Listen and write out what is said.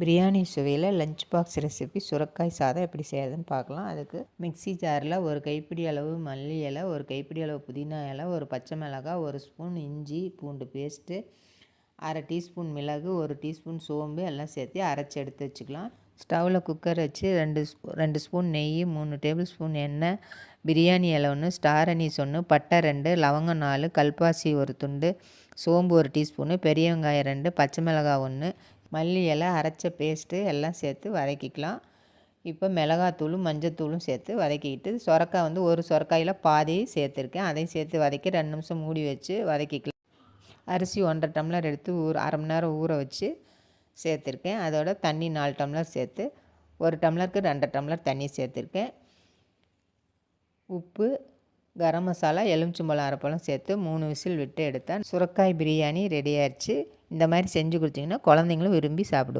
பிரியாணி சுவையில் lunch box recipe சுரக்காய் சாதம் எப்படி செய்கிறதுன்னு பார்க்கலாம். அதுக்கு மிக்ஸி ஜாரில் ஒரு கைப்பிடி அளவு மல்லி இலை ஒரு கைப்பிடி அளவு புதினா இலை ஒரு பச்சை மிளகாய் ஒரு ஸ்பூன் இஞ்சி பூண்டு பேஸ்ட்டு அரை டீஸ்பூன் மிளகு ஒரு டீஸ்பூன் சோம்பு எல்லாம் சேர்த்து அரைச்சி எடுத்து வச்சுக்கலாம். ஸ்டவ்வில் குக்கர் வச்சு ரெண்டு ஸ்பூ ரெண்டு ஸ்பூன் நெய் மூணு டேபிள் ஸ்பூன் எண்ணெய் பிரியாணி இலை ஒன்று ஸ்டார் அனீஸ் ஒன்று பட்டை ரெண்டு லவங்கம் நாலு கல்பாசி ஒரு துண்டு சோம்பு ஒரு டீஸ்பூனு பெரிய வெங்காயம் ரெண்டு பச்சை மிளகாய் ஒன்று மல்லி இலை அரைச்ச பேஸ்ட்டு எல்லாம் சேர்த்து வதக்கிக்கலாம். இப்போ மிளகாத்தூளும் மஞ்சத்தூளும் சேர்த்து வதக்கிக்கிட்டு சொரக்காய் வந்து ஒரு சொரக்காயில் பாதி சேர்த்துருக்கேன். அதையும் சேர்த்து வதக்கி ரெண்டு நிமிஷம் மூடி வச்சு வதக்கிக்கலாம். அரிசி ஒன்றரை டம்ளர் எடுத்து ஊற அரை மணி நேரம் ஊற வச்சு சேர்த்துருக்கேன். அதோட தண்ணி நாலு டம்ளர் சேர்த்து ஒரு டம்ளருக்கு ரெண்டரை டம்ளர் தண்ணி சேர்த்துருக்கேன். உப்பு கரம் மசாலா எலுமிச்சம்பழம் அரைப்பழம் சேர்த்து மூணு விசில் விட்டு எடுத்தேன். சுரக்காய் பிரியாணி ரெடி ஆயிடுச்சு இந்த மாதிரி செஞ்சு கொடுத்தீங்கன்னா குழந்தைங்களும் விரும்பி சாப்பிடும்